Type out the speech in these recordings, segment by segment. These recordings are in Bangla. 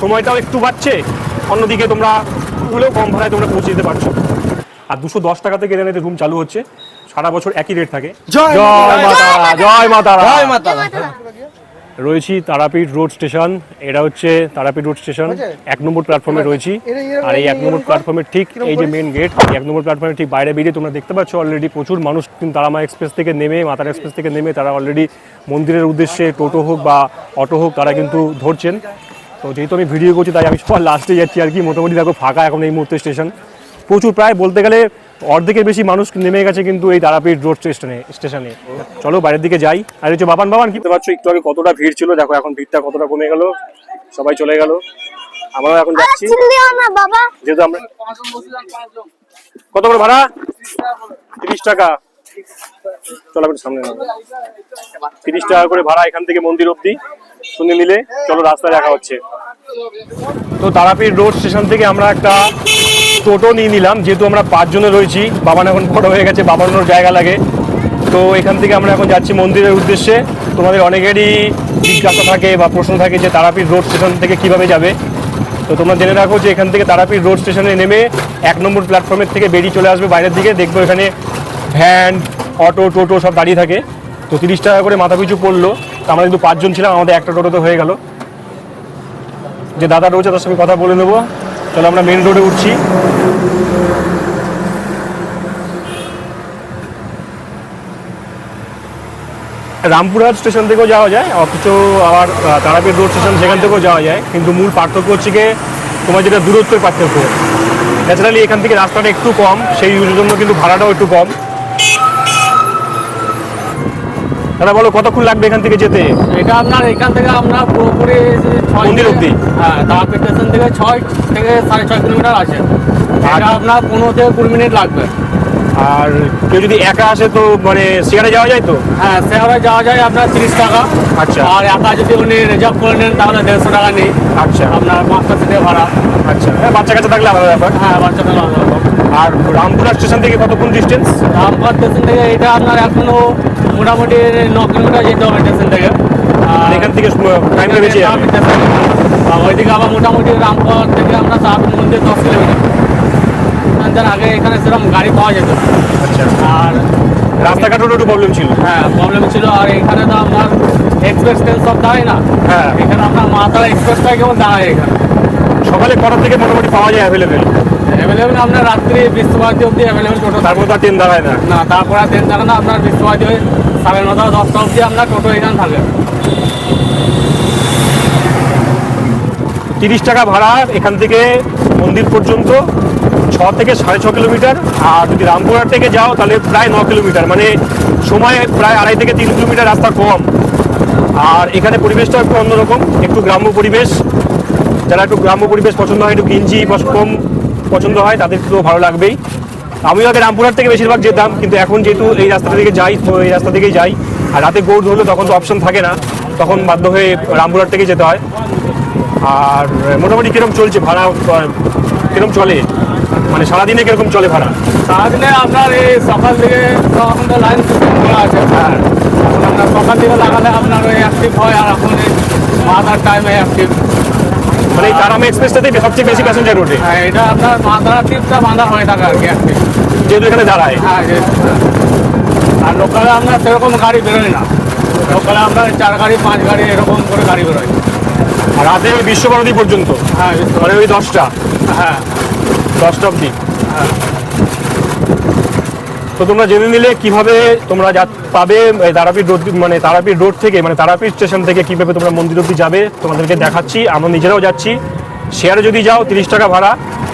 সময়টাও একটু বাড়ছে অন্যদিকে তোমরা হলেও কম ভাড়ায় তোমরা পৌঁছে দিতে পারছ। আর দুশো দশ টাকা থেকে এখানে রুম চালু হচ্ছে সারা বছর একই রেট থাকে। জয় জয় মাতারা। জয় মাতারা। জয় মাতা রয়েছি তারাপীঠ রোড স্টেশন এটা হচ্ছে তারাপীঠ রোড স্টেশন এক নম্বর প্ল্যাটফর্মে রয়েছি। আর এই এক নম্বর প্ল্যাটফর্মের ঠিক এই যে মেন গেট এক নম্বর প্ল্যাটফর্মের ঠিক বাইরে বেরিয়ে তোমরা দেখতে পাচ্ছ অলরেডি প্রচুর মানুষ কিন্তু তারামা এক্সপ্রেস থেকে নেমে মাতারা এক্সপ্রেস থেকে নেমে তারা অলরেডি মন্দিরের উদ্দেশ্যে টোটো হোক বা অটো হোক তারা কিন্তু ধরছেন। তো যেহেতু আমি ভিডিও করছি তাই আমি সবার লাস্টে যাচ্ছি আর কি। মোটামুটি দেখো ফাঁকা এখন এই মুহূর্তে স্টেশন প্রচুর প্রায় বলতে গেলে অর্ধেকের বেশি মানুষ নেমে গেছে কিন্তু এই তারাপীঠ রোড স্টেশনে স্টেশনে চলো বাইরের দিকে যাই। আর হচ্ছে বাবান বাবান কি? পাচ্ছ একটু আগে কতটা ভিড় ছিল দেখো এখন ভিড়টা কতটা কমে গেল সবাই চলে গেল। আমরাও এখন যাচ্ছি। চিনলিও না বাবা। যেহেতু আমরা কত করে ভাড়া? তিরিশ টাকা। চলো আপনি সামনে তিরিশ টাকা করে ভাড়া এখান থেকে মন্দির অবধি। শুনে নিলে চলো রাস্তায় দেখা হচ্ছে। তো তারাপীঠ রোড স্টেশন থেকে আমরা একটা টোটো নিয়ে নিলাম, যেহেতু আমরা পাঁচজনে রয়েছি, বাবান এখন বড় হয়ে গেছে, বাবানোর জায়গা লাগে। তো এখান থেকে আমরা এখন যাচ্ছি মন্দিরের উদ্দেশ্যে। তোমাদের অনেকেরই জিজ্ঞাসা থাকে বা প্রশ্ন থাকে যে তারাপীঠ রোড স্টেশন থেকে কীভাবে যাবে। তো তোমরা জেনে রাখো যে এখান থেকে তারাপীঠ রোড স্টেশনে নেমে এক নম্বর প্ল্যাটফর্মের থেকে বেরিয়ে চলে আসবে বাইরের দিকে। দেখব এখানে ভ্যান অটো টোটো সব দাঁড়িয়ে থাকে। তো তিরিশ টাকা করে মাথা পিছু পড়ল। আমরা কিন্তু পাঁচজন ছিলাম, আমাদের একটা টোটোতে হয়ে গেল। যে দাদা রয়েছে তার সঙ্গে কথা বলে নেব। চলো আমরা মেন রোডে উঠছি। রামপুরহাট স্টেশন থেকেও যাওয়া যায়, অথচ আবার তারাপীঠ রোড স্টেশন সেখান থেকেও যাওয়া যায়। কিন্তু মূল পার্থক্য হচ্ছে গিয়ে তোমার যেটা দূরত্বের পার্থক্য। ন্যাচারালি এখান থেকে রাস্তাটা একটু কম, সেই জন্য কিন্তু ভাড়াটাও একটু কম। দাদা বলো কতক্ষণ লাগবে এখান থেকে যেতে? এটা আপনার এখান থেকে আমরা পুরোপুরি মন্দির অবধি? হ্যাঁ তারাপীঠ স্টেশন থেকে ছয় থেকে সাড়ে ছয় কিলোমিটার আছে। এটা আপনার পনেরো থেকে কুড়ি মিনিট লাগবে। আর কেউ যদি একা আসে তো মানে শেয়ারে যাওয়া যায় তো? হ্যাঁ সেভাবে যাওয়া যায় আপনার তিরিশ টাকা। আচ্ছা। আর একা যদি উনি রিজার্ভ করে নেন তাহলে দেড়শো টাকা নেই। আচ্ছা। আপনার পাঁচটা সিটে ভাড়া। আচ্ছা। হ্যাঁ বাচ্চা কাচ্চা থাকলে আলাদা ব্যাপার। হ্যাঁ বাচ্চাটা লাগবে আর রামপুরহাট স্টেশন থেকে কতক্ষণ ডিস্টেন্স রামপুর স্টেশন থেকে এটা আপনার এখনও মোটামুটি ন কিলোমিটার যেতে হবে স্টেশন থেকে। আর এখান থেকে টাইমটা বেশি ওইদিকে আবার মোটামুটি রামপুর থেকে আমরা তারাপীঠ মন্দির দশ কিলোমিটার। তার আগে এখানে সেরকম গাড়ি পাওয়া যেত আচ্ছা। আর রাস্তাঘাটেরও একটু প্রবলেম ছিল। হ্যাঁ প্রবলেম ছিল। আর এখানে তো আপনার এক্সপ্রেস ট্রেন সব দাঁড়ায় না। হ্যাঁ। এখানে আপনার মাতারা এক্সপ্রেসটাই কেমন দাঁড়ায় এখানে। সকালে কটা থেকে মোটামুটি পাওয়া যায় অ্যাভেলেবেল অ্যাভেলেবেল আপনার রাত্রি বিশ্বভারতী অবধি অ্যাভেলেবেল টোটো তারপর তো ট্রেন দাঁড়ায় না। না তারপরে ট্রেন থাকে না আপনার বিশ্বভারতী হয়ে সাড়ে নটা দশটা অবধি আপনার টোটো এখানে থাকে তিরিশ টাকা ভাড়া এখান থেকে মন্দির পর্যন্ত ছ থেকে সাড়ে ছ কিলোমিটার আর যদি রামপুরহাট থেকে যাও তাহলে প্রায় ন কিলোমিটার মানে সময় প্রায় আড়াই থেকে তিন কিলোমিটার রাস্তা কম। আর এখানে পরিবেশটা একটু অন্যরকম একটু গ্রাম্য পরিবেশ। যারা একটু গ্রাম্য পরিবেশ পছন্দ হয় একটু গিঞ্জি বা কম পছন্দ হয় তাদের তো ভালো লাগবেই। আমিও আগে রামপুরহাট থেকে বেশিরভাগ যেতাম কিন্তু এখন যেহেতু এই রাস্তা থেকে যাই তো এই রাস্তা থেকেই যাই। আর রাতে গৌড় ধরলে তখন তো অপশন থাকে না তখন বাধ্য হয়ে রামপুরহাট থেকে যেতে হয়। আর মোটামুটি কীরকম চলছে ভাড়া কীরকম চলে? মানে সারাদিনে কীরকম চলে ভাড়া? সারাদিনে আপনার এই সকাল থেকে তো লাইন করা আছে। হ্যাঁ। আপনার সকাল থেকে লাগালে আপনার ওই অ্যাক্টিভ হয় আর এখন এই মাথার টাইমে অ্যাক্টিভ মানে এই তারামা এক্সপ্রেসটাতে সবচেয়ে বেশি প্যাসেঞ্জার ওঠে হ্যাঁ এটা আপনার মাথার টিপটা বাঁধা হয়ে থাকে আর কি। যেহেতু এখানে দাঁড়ায়। হ্যাঁ আর লোকালে আমরা সেরকম গাড়ি বেরোয় না। লোকালে আপনার চার গাড়ি পাঁচ গাড়ি এরকম করে গাড়ি বেরোয়। আর রাতে ওই বিশ্বভারতী পর্যন্ত। হ্যাঁ মানে ওই দশটা। হ্যাঁ। দশটা অব্দি তো তোমরা জেনে নিলে কীভাবে তোমরা যা পাবে তারাপীঠ রোড মানে তারাপীঠ রোড থেকে মানে তারাপীঠ স্টেশন থেকে কীভাবে তোমরা মন্দির অব্দি যাবে, তোমাদেরকে দেখাচ্ছি। আমরা নিজেরাও যাচ্ছি। শেয়ারে যদি যাও, তিরিশ টাকা ভাড়া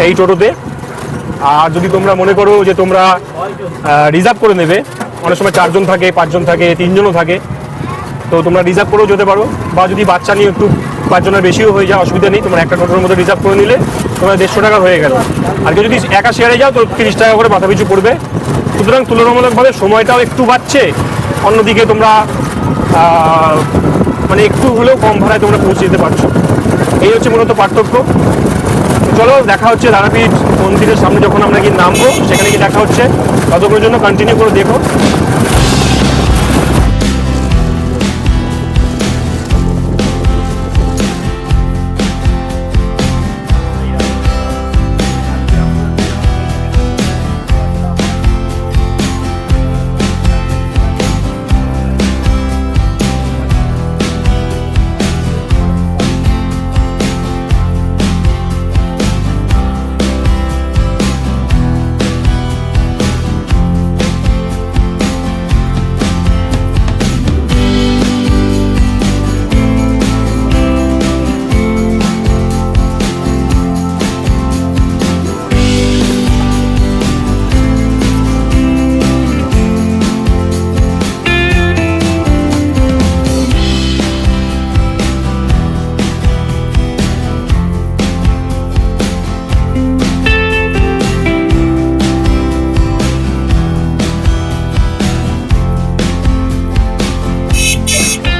এই টোটোতে। আর যদি তোমরা মনে করো যে তোমরা রিজার্ভ করে নেবে, অনেক সময় চারজন থাকে, পাঁচজন থাকে, তিনজনও থাকে, তো তোমরা রিজার্ভ করেও যেতে পারো। বা যদি বাচ্চা নিয়ে একটু পাঁচজনের বেশিও হয়ে যায়, অসুবিধা নেই, তোমরা একটা টোটোর মধ্যে রিজার্ভ করে নিলে। তোমার দেড়শো টাকা হয়ে গেল। আর যদি একা শেয়ারে যাও তো তিরিশ টাকা করে মাথা পিছু পড়বে। সুতরাং তুলনামূলকভাবে সময়টাও একটু বাড়ছে। অন্যদিকে তোমরা মানে একটু হলেও কম ভাড়ায় তোমরা পৌঁছে যেতে পারছ। এই হচ্ছে মূলত পার্থক্য। চলো, দেখা হচ্ছে তারাপীঠ মন্দিরের সামনে যখন আমরা গিয়ে নামবো, সেখানে গিয়ে দেখা হচ্ছে। ততক্ষণের জন্য কন্টিনিউ করে দেখো।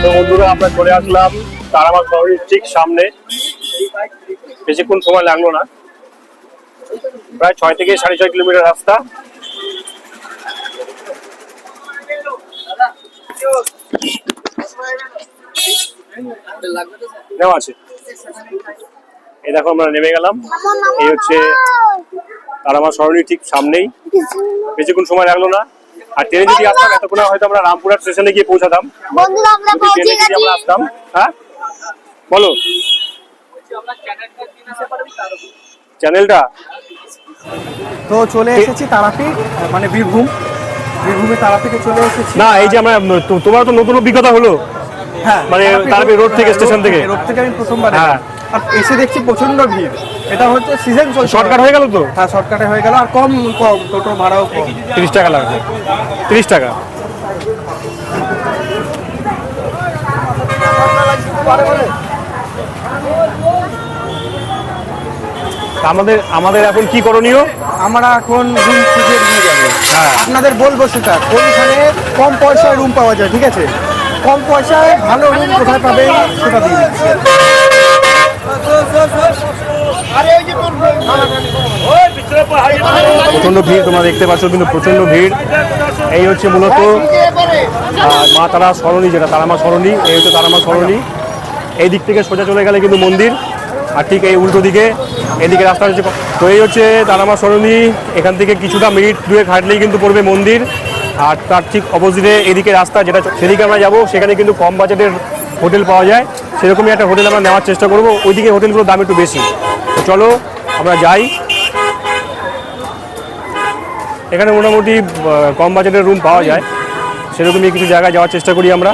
বন্ধুরা, আমরা চলে আসলাম তারাবাগ শহরের ঠিক সামনে। বেশিক্ষণ সময় লাগল না। প্রায় ছয় থেকে সাড়ে ছয় কিলোমিটার রাস্তা। নেওয়া আছে। এই দেখো, আমরা নেমে গেলাম। এই হচ্ছে তারামা সরণি ঠিক সামনেই। বেশিক্ষণ সময় লাগল না। আর ট্রেনে যদি আসতাম এতক্ষণে হয়তো আমরা রামপুরহাট স্টেশনে গিয়ে পৌঁছাতাম। ট্রেনে যদি আমরা আসতাম হ্যাঁ? বলো। চ্যানেলটা? তো চলে এসেছি তারাপীঠ। মানে বীরভূম। বীরভূমে তারাপীঠে চলে এসেছি। না এই যে আমরা তোমার তো নতুন অভিজ্ঞতা হলো। হ্যাঁ মানে তারাপীঠ রোড থেকে, স্টেশন থেকে। রোড থেকে আমি প্রথমবার হ্যাঁ। আর এসে দেখছি প্রচণ্ড ভিড়। এটা হচ্ছে সিজন শর্টকাট হয়ে গেল তো? হ্যাঁ শর্টকাটে হয়ে গেল আর কম কম টোটো ভাড়াও কম। তিরিশ টাকা লাগবে। তিরিশ টাকা। আমাদের আমাদের এখন কি করণীয়? আমরা এখন রুম খুঁজে নিয়ে যাব। হ্যাঁ। আপনাদের বলব সেটা কোনখানে কম পয়সায় রুম পাওয়া যায় ঠিক আছে? কম পয়সায় ভালো রুম কোথায় পাবে সেটা দিয়ে দিচ্ছি প্রচণ্ড ভিড়, তোমরা দেখতে পাচ্ছ, কিন্তু প্রচণ্ড ভিড়। এই হচ্ছে মূলত মা তারা সরণি যেটা, তারামা সরণি, এই হচ্ছে তারামা সরণি। এই দিক থেকে সোজা চলে গেলে কিন্তু মন্দির, আর ঠিক এই উল্টো দিকে, এদিকে রাস্তা হচ্ছে তো এই হচ্ছে তারামা সরণি, এখান থেকে কিছুটা মিনিট দুয়ে হাঁটলেই কিন্তু পড়বে মন্দির। আর তার ঠিক অপোজিটে এদিকে রাস্তা যেটা সেদিকে আমরা যাব, সেখানে কিন্তু কম বাজেটের হোটেল পাওয়া যায়, সেরকমই একটা হোটেল আমরা নেওয়ার চেষ্টা করব। ওইদিকে হোটেলগুলোর দাম একটু বেশি। চলো, আমরা যাই। এখানে মোটামুটি কম বাজেটের রুম পাওয়া যায়। সেরকমই কিছু জায়গায় যাওয়ার চেষ্টা করি আমরা।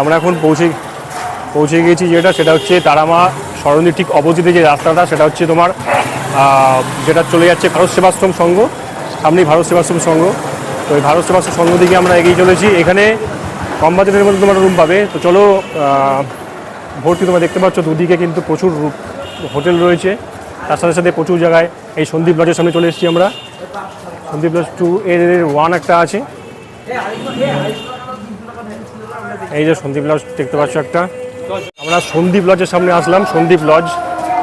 আমরা এখন পৌঁছে পৌঁছে গিয়েছি যেটা, সেটা হচ্ছে তারামা সরণির ঠিক অপোজিটে যে রাস্তাটা, সেটা হচ্ছে তোমার যেটা চলে যাচ্ছে ভারত সেবাশ্রম সংঘ। সামনেই ভারত সেবাশ্রম সংঘ। তো এই ভারত সেবাশ্রম সংঘ দিকে আমরা এগিয়ে চলেছি। এখানে কম বাজেটের মধ্যে তোমার রুম পাবে। তো চলো ভর্তি তোমরা দেখতে পাচ্ছ, দুদিকে কিন্তু প্রচুর হোটেল রয়েছে। তার সাথে সাথে প্রচুর জায়গায় এই সন্দীপ লজের সামনে চলে এসেছি আমরা। সন্দীপ লজ টু এর ওয়ান একটা আছে। এই যে সন্দীপ লজ দেখতে পাচ্ছ একটা। আমরা সন্দীপ লজের সামনে আসলাম, সন্দীপ লজ।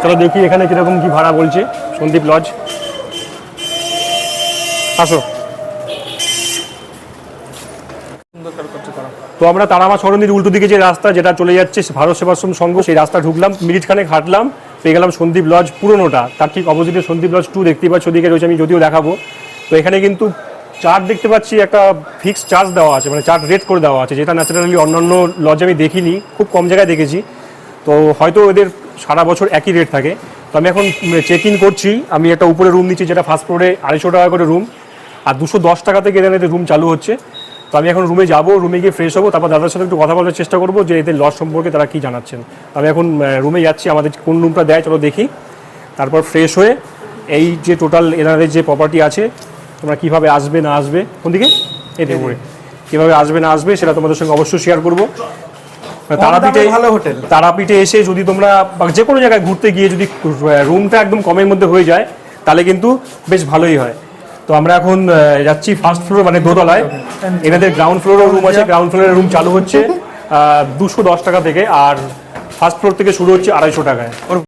চলো দেখি এখানে কীরকম কি ভাড়া বলছে সন্দীপ লজ। আসো। তো আমরা তারামা সরণির উল্টো দিকে যে রাস্তা যেটা চলে যাচ্ছে ভারত সেবাশ্রম সংঘ, সেই রাস্তা ঢুকলাম, মিনিটখানেক হাঁটলাম, পেয়ে গেলাম সন্দীপ লজ পুরোনোটা। তার ঠিক অপোজিটে সন্দীপ লজ টু দেখতে পাচ্ছ, ওদিকে রয়েছে, আমি যদিও দেখাবো। তো এখানে কিন্তু চার্জ দেখতে পাচ্ছি, একটা ফিক্সড চার্জ দেওয়া আছে মানে চার্জ রেট করে দেওয়া আছে, যেটা ন্যাচারালি অন্যান্য লজে আমি দেখিনি, খুব কম জায়গায় দেখেছি। তো হয়তো এদের সারা বছর একই রেট থাকে। তো আমি এখন চেক ইন করছি, আমি একটা উপরে রুম নিচ্ছি, যেটা ফার্স্ট ফ্লোরে আড়াইশো টাকা করে রুম আর দুশো দশ টাকা থেকে এখানে রুম চালু হচ্ছে। তো আমি এখন রুমে যাব রুমে গিয়ে ফ্রেশ হব তারপর দাদার সাথে একটু কথা বলার চেষ্টা করব যে এদের লজ সম্পর্কে তারা কি জানাচ্ছেন। আমি এখন রুমে যাচ্ছি আমাদের কোন রুমটা দেয় চলো দেখি। তারপর ফ্রেশ হয়ে এই যে টোটাল এনাদের যে প্রপার্টি আছে তোমরা কীভাবে আসবে না আসবে কোন দিকে? এই দেখবে কীভাবে আসবে না আসবে সেটা তোমাদের সঙ্গে অবশ্যই শেয়ার করব। তারাপীঠে ভালো হোটেল। তারাপীঠে এসে যদি তোমরা যে কোনো জায়গায় ঘুরতে গিয়ে যদি রুমটা একদম কমের মধ্যে হয়ে যায় তাহলে কিন্তু বেশ ভালোই হয়। তো আমরা এখন যাচ্ছি ফার্স্ট ফ্লোর মানে দোতলায়। এনাদের গ্রাউন্ড ফ্লোরের রুম আছে। গ্রাউন্ড ফ্লোরের রুম চালু হচ্ছে দুশো দশ টাকা থেকে, আর ফার্স্ট ফ্লোর থেকে শুরু হচ্ছে আড়াইশো টাকায়।